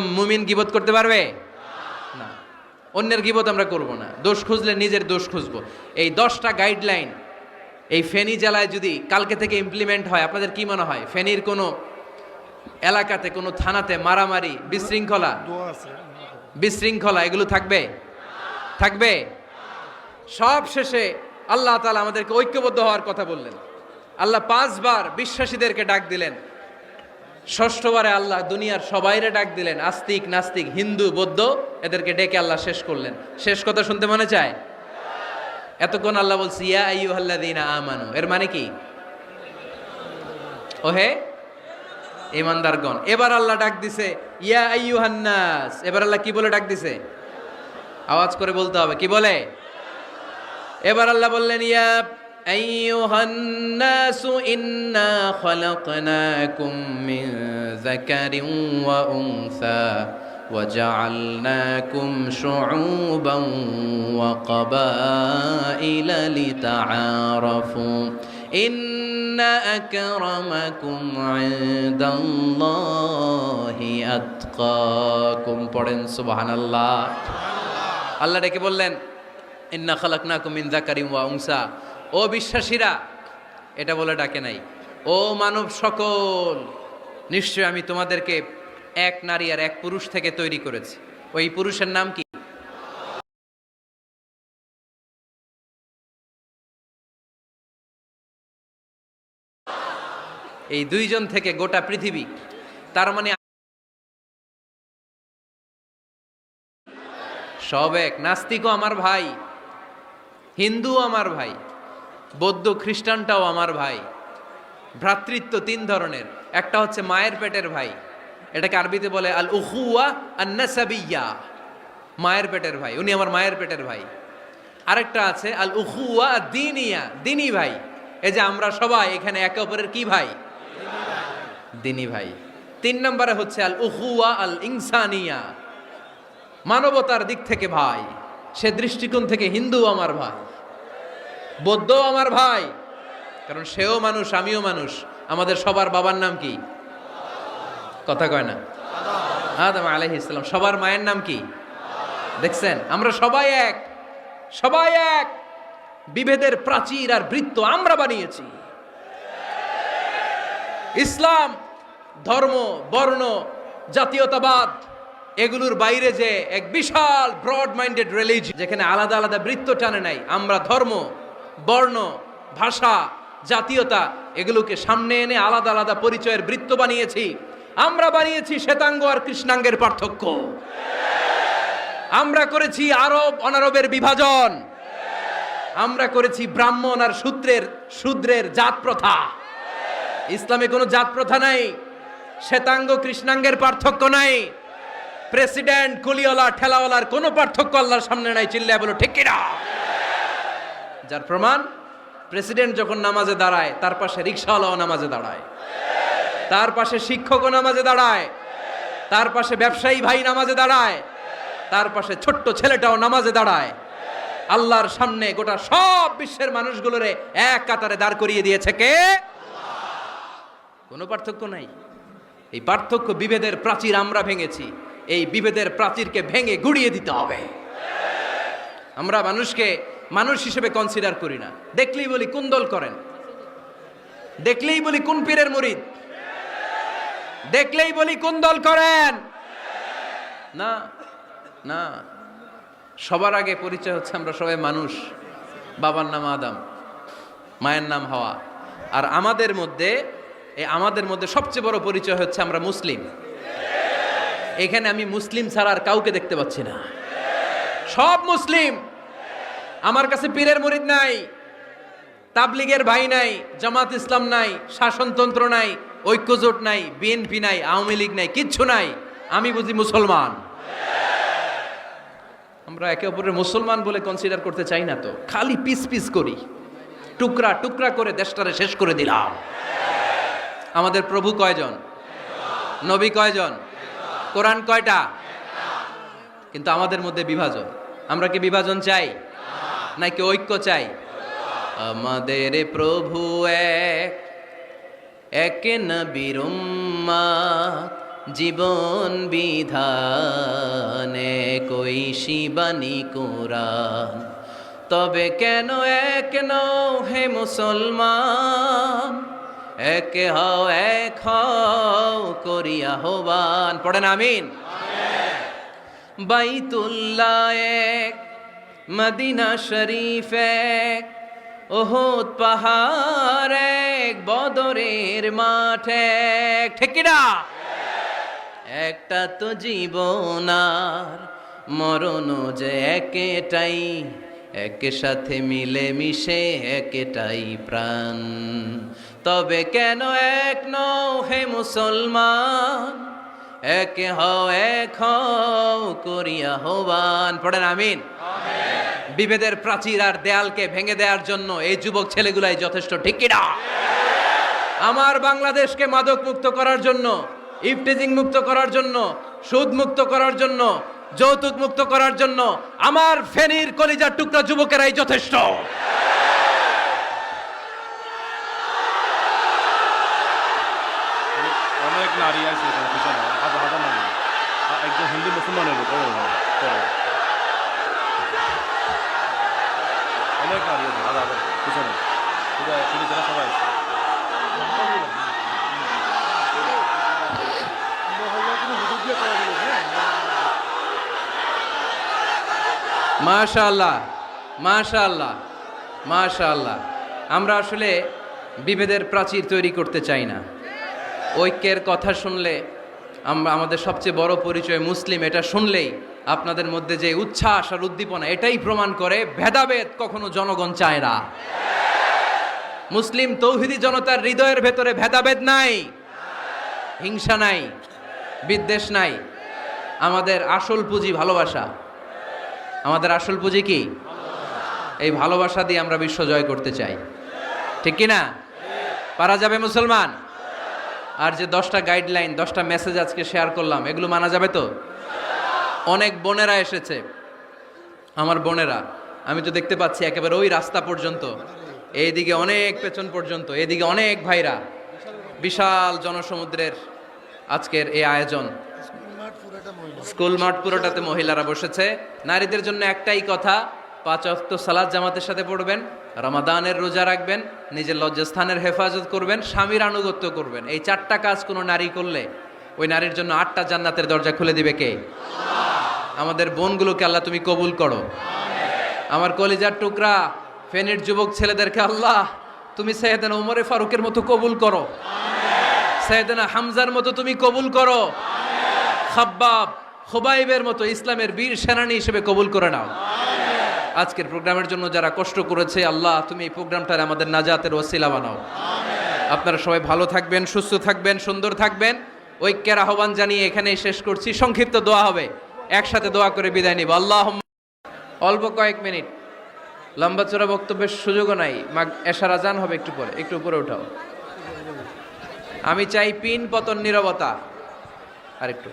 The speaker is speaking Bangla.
মুমিন গিবত করতে পারবে? না। অন্যের গিবত আমরা করব না। দোষ খুঁজলে নিজের দোষ খুঁজবো। এই দশটা গাইডলাইন এই ফেনী জেলায় যদি কালকে থেকে ইমপ্লিমেন্ট হয়, আপনাদের কি মনে হয়? ফেনীর কোনো এলাকাতে, কোনো থানাতে মারামারি, বিশৃঙ্খলা? বিশৃঙ্খলা, এগুলো থাকবে? থাকবে? সব শেষে আল্লাহ তালা আমাদেরকে ঐক্যবদ্ধ হওয়ার কথা বললেন। আল্লাহ পাঁচবার বিশ্বাসীদেরকে ডাক দিলেন। ষষ্ঠবারে আল্লাহ দুনিয়ার সবাইরে ডাক দিলেন, আস্তিক, নাস্তিক, হিন্দু, বৌদ্ধ, এদেরকে ডেকে আল্লাহ শেষ করলেন। শেষ কথা শুনতে মনে চায়? এতক্ষণ আল্লাহ বলছি, ইয়া আইয়ুহাল্লাযীনা আমানু। এর মানে কি? ওহে? ইমানদারগণ এবার আল্লাহ ডাক দিছে, ইয়া আইয়ুহান্নাস। এবার আল্লাহ কি বলে ডাক দিছে? আওয়াজ করে বলতে হবে, কি বলে? এবার আল্লাহ বললেন, ইয়া আইয়ুহান্নাস ইন্না খলাকনাকুম মিন যাকারিন ওয়া উনসা وجعلناكم شعوبا وقبائل لتعارفوا إن أكرمكم عند الله أتقاكم পড়েন সুবহানাল্লাহ আল্লাহ ডেকে বললেন ইন্না খালাকনাকুম মিন যাকারিন ওয়া উনসা ও বিশ্বাসীরা, এটা বলে ডাকে নাই। ও মানব সকল, নিশ্চয় আমি তোমাদেরকে এক নারী আর এক পুরুষ থেকে তৈরি করেছি। ওই পুরুষের নাম কি? এই দুইজন থেকে গোটা পৃথিবী, তার মানে সব এক, নাস্তিকও আমার ভাই, হিন্দুও আমার ভাই। বৌদ্ধ খ্রিস্টানটাও আমার ভাই। ভ্রাতৃত্ব তিন ধরনের। একটা হচ্ছে মায়ের পেটের ভাই। এটাকে আরবিতে বলে আল উহুয়া আন্নাসাবিয়া। মায়ের পেটের ভাই। উনি আমার মায়ের পেটের ভাই। আরেকটা আছে আল উহুয়া দিনিয়া দিনী ভাই। এই যে আমরা সবাই এখানে একে অপরের কি ভাই? দিনী ভাই। তিন নম্বরে হচ্ছে আল উহুয়া আল ইনসানিয়া মানবতার দিক থেকে ভাই। সে দৃষ্টিকোণ থেকে হিন্দু আমার ভাই। বৌদ্ধ আমার ভাই। কারণ সেও মানুষ, আমিও মানুষ। আমাদের সবার বাবার নাম কি? কথা কয় না। আদম আলাইহিস ইসলাম সবার মায়ের নাম কি? দেখছেন? আমরা সবাই এক। সবাই এক। বিভেদের প্রাচীর আর বৃত্ত আমরা বানিয়েছি। ইসলাম, ধর্ম, বর্ণ, জাতীয়তাবাদ, এগুলোর বাইরে যে এক বিশাল ব্রড মাইন্ডেড রিলিজ যেখানে আলাদা আলাদা বৃত্ত টানে নাই। আমরা ধর্ম বর্ণ, ভাষা, জাতীয়তা এগুলোকে সামনে এনে আলাদা আলাদা পরিচয়ের বৃত্ত বানিয়েছি। আমরা বানিয়েছি শ্বেতাঙ্গ আর কৃষ্ণাঙ্গের পার্থক্য। আমরা করেছি আরব অনারবের বিভাজন। আমরা করেছি ব্রাহ্মণ আর সূত্রের শূদ্রের জাত প্রথা ইসলামে কোনো জাত প্রথা নাই। শ্বেতাঙ্গ, কৃষ্ণাঙ্গের পার্থক্য নাই। প্রেসিডেন্ট, কুলিওয়ালা, ঠেলাওয়ালার কোনো পার্থক্য আল্লাহর সামনে নাই। চিল্লায় বলো, ঠিক কিনা? যার প্রমাণ, প্রেসিডেন্ট যখন নামাজে দাঁড়ায়, তার পাশে রিক্সাওয়ালাও নামাজে দাঁড়ায়। তার পাশে শিক্ষকও নামাজে দাঁড়ায়। তার পাশে ব্যবসায়ী ভাই নামাজে দাঁড়ায়। তার পাশে ছোট্ট ছেলেটাও নামাজে দাঁড়ায়। আল্লাহর সামনে গোটা সব বিশ্বের মানুষগুলোরে এক কাতারে দাঁড় করিয়ে দিয়েছে কে? কোনো পার্থক্য নাই। এই পার্থক্য বিভেদের প্রাচীর আমরা ভেঙেছি। এই বিভেদের প্রাচীরকে ভেঙে গুড়িয়ে দিতে হবে। আমরা মানুষকে মানুষ হিসেবে কনসিডার করি না। দেখলেই বলি কোন দল করেন? দেখলেই বলি কোন পীরের মুরিদ? দেখলেই বলি কোন দল করেন? না না। সবার আগে পরিচয় হচ্ছে আমরা সবাই মানুষ। বাবার নাম আদম, মায়ের নাম হওয়া। আর আমাদের মধ্যে, এই আমাদের মধ্যে সবচেয়ে বড় পরিচয় হচ্ছে আমরা মুসলিম। এখানে আমি মুসলিম ছাড়া আর কাউকে দেখতে পাচ্ছি না। সব মুসলিম। আমার কাছে পীরের মুরিদ নাই, তাবলিগের ভাই নাই, জামাত ইসলাম নাই, শাসনতন্ত্র নাই, ঐক্যজোট নাই, বিএনপি নাই, আওয়ামী লীগ নাই, কিচ্ছু নাই। আমি বুঝি মুসলমান। আমরা একে অপরের মুসলমান বলে কনসিডার করতে চাই না তো। খালি পিস পিস করি। টুকরা টুকরা করে দেশটারে শেষ করে দিলাম। আমাদের প্রভু কয়জন? নবী কয়জন? কোরআন কয়টা? কিন্তু আমাদের মধ্যে বিভাজন। আমরা কি বিভাজন চাই? নাকি ঐক্য চাই। আমাদের প্রভু এক এক নবীর জীবন বিধানে কই শিবানী কোরআন। তবে কেন এক নও হে মুসলমান এক হও এক হও করিয়া হবান পড়েন আমিন। বাইতুল্লাহ এক মদিনা শরীফ এক ওহদ পাহাড় এক বদরের মাঠ। এক ঠিকিরা একটা তো জীবন আর মরণ যে একেটাই একে সাথে মিলে মিশে একেটাই প্রাণ। তবে কেন এক নও হে মুসলমান, একে হও, এক হও করিয়া হবান। পড়েন, আমিন। বিভেদের প্রাচীর আর দেয়ালকে ভেঙে দেওয়ার জন্য এই যুবক ছেলেগুলাই যথেষ্ট ঠিকিরা আমার বাংলাদেশকে মাদক মুক্ত করার জন্য ইফটেজিং মুক্ত করার জন্য, সুদ মুক্ত করার জন্য, যৌতুক মুক্ত করার জন্য আমার ফেনীর কলিজার টুকরা যুবকেরাই যথেষ্ট। অনেক নারী আছে হিন্দু মুসলমানের উপর অনেক নারী আছে হাজার হাজার পিছনে। পুলিশেরা সবাই আছে। মাশাআল্লাহ মাশাআল্লাহ মাশাআল্লাহ। আমরা আসলে বিভেদের প্রাচীর তৈরি করতে চাই না। ঐক্যের কথা শুনলে আমরা, আমাদের সবচেয়ে বড় পরিচয় মুসলিম, এটা শুনলেই আপনাদের মধ্যে যে উচ্ছ্বাস আর উদ্দীপনা, এটাই প্রমাণ করে ভেদাভেদ কখনো জনগণ চায় না। মুসলিম তৌহিদি জনতার হৃদয়ের ভেতরে ভেদাভেদ নাই, হিংসা নাই, বিদ্বেষ নাই। আমাদের আসল পুঁজি ভালোবাসা। আমাদের আসল পুঁজি কি? এই ভালোবাসা দিয়ে আমরা বিশ্ব জয় করতে চাই। ঠিক কি না পারা যাবে মুসলমান? আর যে দশটা গাইডলাইন দশটা মেসেজ আজকে শেয়ার করলাম, এগুলো মানা যাবে তো? অনেক বোনেরা এসেছে। আমার বোনেরা, আমি তো দেখতে পাচ্ছি একেবারে ওই রাস্তা পর্যন্ত। এইদিকে অনেক পেছন পর্যন্ত এদিকে অনেক ভাইরা। বিশাল জনসমুদ্রের আজকের এই আয়োজন। স্কুল মাঠ পুরোটাতে মহিলারা বসেছে। নারীদের জন্য একটাই কথা, পাঁচ অক্ত সালাদ জামাতের সাথে পড়বেন, রমাদানের রোজা রাখবেন, নিজের লজ্জাস্থানের হেফাজত করবেন, স্বামীর আনুগত্য করবেন। এই চারটা কাজ কোনো নারী করলে, ওই নারীর জন্য আটটা জান্নাতের দরজা খুলে দিবে কে? আমাদের বোনগুলোকে আল্লাহ তুমি কবুল করো। আমার কলিজার টুকরা, ফেনের যুবক ছেলেদেরকে আল্লাহ তুমি সৈয়দানা উমরে ফারুকের মতো কবুল করো। সৈয়দানা হামজার মতো তুমি কবুল করো। খাব্বাব খোবাইবের মতো ইসলামের বীর সেনানী হিসেবে কবুল করে নাও। আজকের প্রোগ্রামের জন্য যারা কষ্ট করেছে, আল্লাহ তুমি এই প্রোগ্রামটার আমাদের নাজাতের ওসিলা বানাও। আপনারা সবাই ভালো থাকবেন, সুস্থ থাকবেন, সুন্দর থাকবেন। ঐক্যের আহ্বান জানিয়ে এখানেই শেষ করছি। সংক্ষিপ্ত দোয়া হবে। একসাথে দোয়া করে বিদায় নিব। আল্লাহ অল্প কয়েক মিনিট। লম্বা চোরা বক্তব্যের সুযোগও নাই। মা, এশার আজান হবে একটু পরে, একটু উপরে উঠাও। আমি চাই পিন পতন নীরবতা। আরেকটু।